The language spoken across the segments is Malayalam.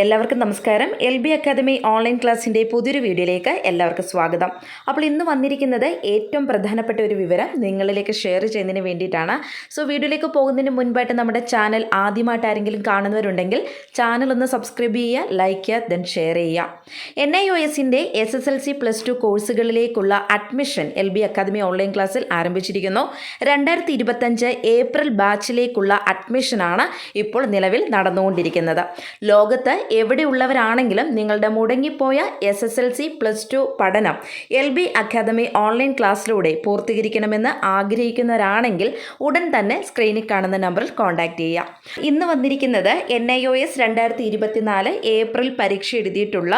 എല്ലാവർക്കും നമസ്കാരം. എൽ ബി അക്കാദമി ഓൺലൈൻ ക്ലാസ്സിന്റെ പുതിയൊരു വീഡിയോയിലേക്ക് എല്ലാവർക്കും സ്വാഗതം. അപ്പോൾ ഇന്ന് വന്നിരിക്കുന്നത് ഏറ്റവും പ്രധാനപ്പെട്ട ഒരു വിവരം നിങ്ങളിലേക്ക് ഷെയർ ചെയ്യുന്നതിന് വേണ്ടിയിട്ടാണ്. സോ വീഡിയോയിലേക്ക് പോകുന്നതിന് മുൻപായിട്ട് നമ്മുടെ ചാനൽ ആദ്യമായിട്ട് ആരെങ്കിലും കാണുന്നവരുണ്ടെങ്കിൽ ചാനൽ ഒന്ന് സബ്സ്ക്രൈബ് ചെയ്യുക ലൈക്ക് ചെയ്യുക ദെൻ ഷെയർ ചെയ്യുക. എൻ ഐ ഒ എസിന്റെ S S L C plus two കോഴ്സുകളിലേക്കുള്ള admission L B academy online ക്ലാസ്സിൽ ആരംഭിച്ചിരിക്കുന്നു. രണ്ടായിരത്തി ഇരുപത്തഞ്ച് ഏപ്രിൽ ബാച്ചിലേക്കുള്ള അഡ്മിഷനാണ് ഇപ്പോൾ നിലവിൽ നടന്നുകൊണ്ടിരിക്കുന്നത്. ലോകത്ത് എവിടെയുള്ളവരാണെങ്കിലും നിങ്ങളുടെ മുടങ്ങിപ്പോയ S S L C plus two പഠനം എൽ ബി അക്കാദമി ഓൺലൈൻ ക്ലാസ്സിലൂടെ പൂർത്തീകരിക്കണമെന്ന് ആഗ്രഹിക്കുന്നവരാണെങ്കിൽ ഉടൻ തന്നെ സ്ക്രീനിൽ കാണുന്ന നമ്പറിൽ കോൺടാക്റ്റ് ചെയ്യുക. ഇന്ന് വന്നിരിക്കുന്നത് എൻ ഐ ഒ എസ് രണ്ടായിരത്തി ഇരുപത്തിനാല് ഏപ്രിൽ പരീക്ഷ എഴുതിയിട്ടുള്ള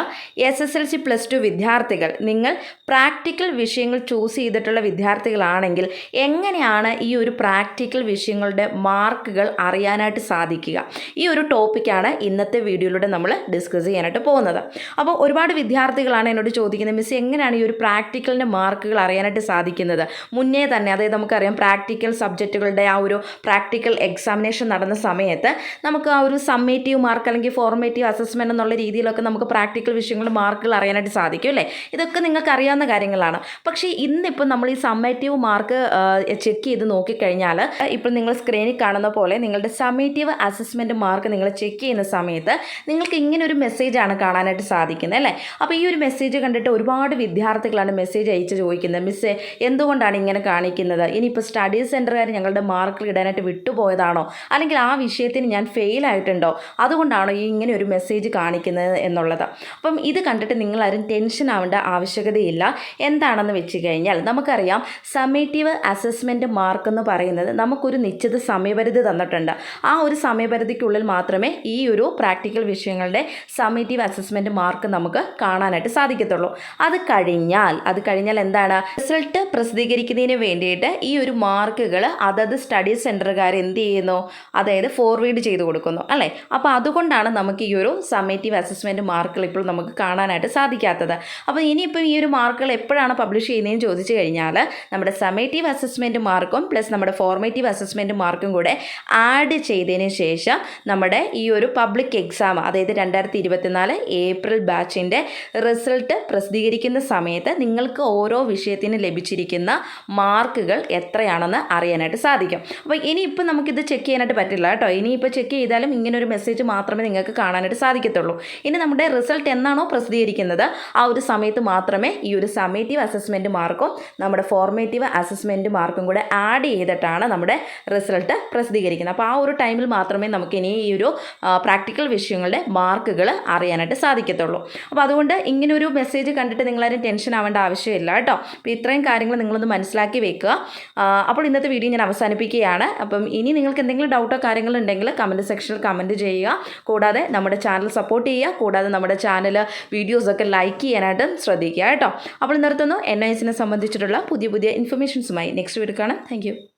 S S L C plus two വിദ്യാർത്ഥികൾ. നിങ്ങൾ പ്രാക്ടിക്കൽ വിഷയങ്ങൾ ചൂസ് ചെയ്തിട്ടുള്ള വിദ്യാർത്ഥികളാണെങ്കിൽ എങ്ങനെയാണ് ഈ ഒരു പ്രാക്ടിക്കൽ വിഷയങ്ങളുടെ മാർക്കുകൾ അറിയാനായിട്ട് സാധിക്കുക? ഈ ഒരു ടോപ്പിക്കാണ് ഇന്നത്തെ വീഡിയോയിലൂടെ നമ്മൾ ഡിസ്കസ് ചെയ്യാനായിട്ട് പോകുന്നത്. അപ്പോൾ ഒരുപാട് വിദ്യാർത്ഥികളാണ് എന്നോട് ചോദിക്കുന്നത് മിസ് എങ്ങനെയാണ് ഈ ഒരു പ്രാക്ടിക്കലിന്റെ മാർക്കുകൾ അറിയാനായിട്ട് സാധിക്കുന്നത്? മുന്നേ തന്നെ അതായത് നമുക്കറിയാം പ്രാക്ടിക്കൽ സബ്ജക്റ്റുകളുടെ ആ ഒരു പ്രാക്ടിക്കൽ എക്സാമിനേഷൻ നടന്ന സമയത്ത് നമുക്ക് ആ ഒരു സമ്മേറ്റീവ് മാർക്ക് അല്ലെങ്കിൽ ഫോർമേറ്റീവ് അസസ്മെന്റ് എന്നുള്ള രീതിയിലൊക്കെ നമുക്ക് പ്രാക്ടിക്കൽ വിഷയങ്ങളുടെ മാർക്കുകൾ അറിയാനായിട്ട് സാധിക്കും അല്ലേ? ഇതൊക്കെ നിങ്ങൾക്ക് അറിയാവുന്ന കാര്യങ്ങളാണ്. പക്ഷേ ഇന്നിപ്പോൾ നമ്മൾ ഈ സമ്മേറ്റീവ് മാർക്ക് ചെക്ക് ചെയ്ത് നോക്കിക്കഴിഞ്ഞാൽ ഇപ്പോൾ നിങ്ങൾ സ്ക്രീനിൽ കാണുന്ന പോലെ നിങ്ങളുടെ സമ്മേറ്റീവ് അസസ്മെന്റ് മാർക്ക് നിങ്ങൾ ചെക്ക് ചെയ്യുന്ന സമയത്ത് നിങ്ങൾക്ക് ഇങ്ങനെ ഒരു മെസ്സേജാണ് കാണാനായിട്ട് സാധിക്കുന്നത് അല്ലേ? അപ്പോൾ ഈ ഒരു മെസ്സേജ് കണ്ടിട്ട് ഒരുപാട് വിദ്യാർത്ഥികളാണ് മെസ്സേജ് അയച്ച് ചോദിക്കുന്നത്. മിസ്സേ എന്തുകൊണ്ടാണ് ഇങ്ങനെ കാണിക്കുന്നത്? ഇനിയിപ്പോൾ സ്റ്റഡി സെന്ററുകാർ ഞങ്ങളുടെ മാർക്കിൽ ഇടാനായിട്ട് വിട്ടുപോയതാണോ? അല്ലെങ്കിൽ ആ വിഷയത്തിന് ഞാൻ ഫെയിൽ ആയിട്ടുണ്ടോ? അതുകൊണ്ടാണോ ഈ ഇങ്ങനെ ഒരു മെസ്സേജ് കാണിക്കുന്നത് എന്നുള്ളത്? അപ്പം ഇത് കണ്ടിട്ട് നിങ്ങളാരും ടെൻഷൻ ആവേണ്ട ആവശ്യകതയില്ല. എന്താണെന്ന് വെച്ച് കഴിഞ്ഞാൽ നമുക്കറിയാം സമേറ്റീവ് അസസ്മെന്റ് മാർക്ക് എന്ന് പറയുന്നത് നമുക്കൊരു നിശ്ചിത സമയപരിധി തന്നിട്ടുണ്ട്. ആ ഒരു സമയപരിധിക്കുള്ളിൽ മാത്രമേ ഈ ഒരു പ്രാക്ടിക്കൽ വിഷയങ്ങളുടെ സമ്മേറ്റീവ് അസസ്മെന്റ് മാർക്ക് നമുക്ക് കാണാനായിട്ട് സാധിക്കത്തുള്ളൂ. അത് കഴിഞ്ഞാൽ അത് കഴിഞ്ഞാൽ എന്താണ്? റിസൾട്ട് പ്രസിദ്ധീകരിക്കുന്നതിന് വേണ്ടിയിട്ട് ഈ ഒരു മാർക്കുകൾ അതത് സ്റ്റഡി സെന്ററുകാർ എന്ത് ചെയ്യുന്നു? അതായത് ഫോർവേഡ് ചെയ്ത് കൊടുക്കുന്നു അല്ലേ? അപ്പോൾ അതുകൊണ്ടാണ് നമുക്ക് ഈ ഒരു സമ്മേറ്റീവ് അസസ്മെന്റ് മാർക്കുകൾ ഇപ്പോൾ നമുക്ക് കാണാനായിട്ട് സാധിക്കാത്തത്. അപ്പോൾ ഇനിയിപ്പോൾ ഈ ഒരു മാർക്കുകൾ എപ്പോഴാണ് പബ്ലിഷ് ചെയ്യുന്നതെന്ന് ചോദിച്ചു കഴിഞ്ഞാൽ നമ്മുടെ സമ്മേറ്റീവ് അസസ്മെന്റ് മാർക്കും പ്ലസ് നമ്മുടെ ഫോർമേറ്റീവ് അസസ്മെന്റ് മാർക്കും കൂടെ ആഡ് ചെയ്തതിന് ശേഷം നമ്മുടെ ഈ ഒരു പബ്ലിക് എക്സാം അതായത് രണ്ടായിരത്തി ഇരുപത്തിനാല് ഏപ്രിൽ ബാച്ചിന്റെ റിസൾട്ട് പ്രസിദ്ധീകരിക്കുന്ന സമയത്ത് നിങ്ങൾക്ക് ഓരോ വിഷയത്തിന് ലഭിച്ചിരിക്കുന്ന മാർക്കുകൾ എത്രയാണെന്ന് അറിയാനായിട്ട് സാധിക്കും. അപ്പോൾ ഇനിയിപ്പോൾ നമുക്കിത് ചെക്ക് ചെയ്യാനായിട്ട് പറ്റില്ല കേട്ടോ. ഇനിയിപ്പോൾ ചെക്ക് ചെയ്താലും ഇങ്ങനെ ഒരു മെസ്സേജ് മാത്രമേ നിങ്ങൾക്ക് കാണാനായിട്ട് സാധിക്കത്തുള്ളൂ. ഇനി നമ്മുടെ റിസൾട്ട് എന്നാണോ പ്രസിദ്ധീകരിക്കുന്നത്? ആ ഒരു സമയത്ത് മാത്രമേ ഈ ഒരു സമേറ്റീവ് അസസ്മെന്റ് മാർക്കും നമ്മുടെ ഫോർമേറ്റീവ് അസസ്മെന്റ് മാർക്കും കൂടെ ആഡ് ചെയ്തിട്ടാണ് നമ്മുടെ റിസൾട്ട് പ്രസിദ്ധീകരിക്കുന്നത്. അപ്പോൾ ആ ഒരു ടൈമിൽ മാത്രമേ നമുക്ക് ഇനി ഈ ഒരു പ്രാക്ടിക്കൽ വിഷയങ്ങളുടെ മാർക്കുകൾ അറിയാനായിട്ട് സാധിക്കത്തുള്ളൂ. അപ്പോൾ അതുകൊണ്ട് ഇങ്ങനൊരു മെസ്സേജ് കണ്ടിട്ട് നിങ്ങളാരും ടെൻഷൻ ആവേണ്ട ആവശ്യമില്ല കേട്ടോ. അപ്പോൾ ഇത്രയും കാര്യങ്ങൾ നിങ്ങളൊന്ന് മനസ്സിലാക്കി വെക്കുക. അപ്പോൾ ഇന്നത്തെ വീഡിയോ ഞാൻ അവസാനിപ്പിക്കുകയാണ്. അപ്പം ഇനി നിങ്ങൾക്ക് എന്തെങ്കിലും ഡൗട്ടോ കാര്യങ്ങളുണ്ടെങ്കിൽ കമന്റ് സെക്ഷനിൽ കമന്റ് ചെയ്യുക. കൂടാതെ നമ്മുടെ ചാനൽ സപ്പോർട്ട് ചെയ്യുക. കൂടാതെ നമ്മുടെ ചാനൽ വീഡിയോസൊക്കെ ലൈക്ക് ചെയ്യാനായിട്ട് ശ്രദ്ധിക്കുക കേട്ടോ. അപ്പോൾ നിർത്തുന്നു. എൻ ഐ എസിനെ സംബന്ധിച്ചിട്ടുള്ള പുതിയ പുതിയ ഇൻഫർമേഷൻസുമായി നെക്സ്റ്റ് വീഡിയോ കാണാം. താങ്ക്